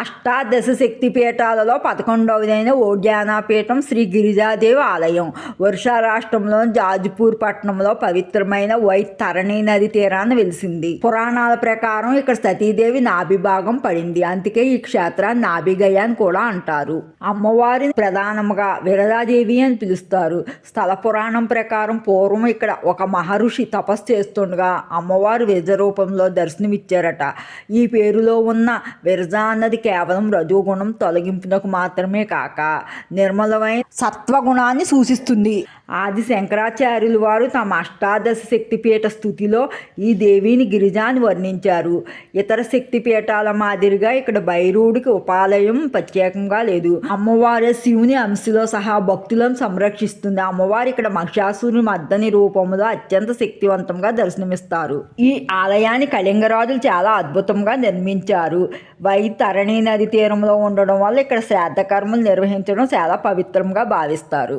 అష్టాదశ శక్తి పీఠాలలో పదకొండవదైన ఓడ్యానాపీఠం శ్రీ గిరిజాదేవి ఆలయం. వర్షా రాష్ట్రంలో జాజ్పూర్ పట్టణంలో పవిత్రమైన వైట్ తరణి నది తీరాన వెలిసింది. పురాణాల ప్రకారం ఇక్కడ సతీదేవి నాభిభాగం పడింది. అందుకే ఈ క్షేత్రాన్ని నాభిగయ అని కూడా అంటారు. అమ్మవారిని ప్రధానంగా విరదాదేవి అని పిలుస్తారు. స్థల పురాణం ప్రకారం పూర్వం ఇక్కడ ఒక మహర్షి తపస్సు చేస్తుండగా అమ్మవారు విరజ రూపంలో దర్శనమిచ్చారట. ఈ పేరులో ఉన్న విరజ అన్నది కేవలం రజోగుణం తొలగింపునకు మాత్రమే కాక నిర్మలమైన సత్వగుణాన్ని సూచిస్తుంది. ఆది శంకరాచార్యులు వారు తమ అష్టాదశ శక్తిపీఠ స్థుతిలో ఈ దేవిని గిరిజాని వర్ణించారు. ఇతర శక్తిపీఠాల మాదిరిగా ఇక్కడ భైరవుడికి ఉపాలయం ప్రత్యేకంగా లేదు. అమ్మవారి శివుని అంశలో సహా భక్తులను సంరక్షిస్తుంది. అమ్మవారు ఇక్కడ మహిషాసురుని మద్దని రూపంలో అత్యంత శక్తివంతంగా దర్శనమిస్తారు. ఈ ఆలయాన్ని కళింగరాజులు చాలా అద్భుతంగా నిర్మించారు. వై తరణి నది తీరంలో ఉండడం వల్ల ఇక్కడ శ్రాద్ధ కర్మలు నిర్వహించడం చాలా పవిత్రంగా భావిస్తారు.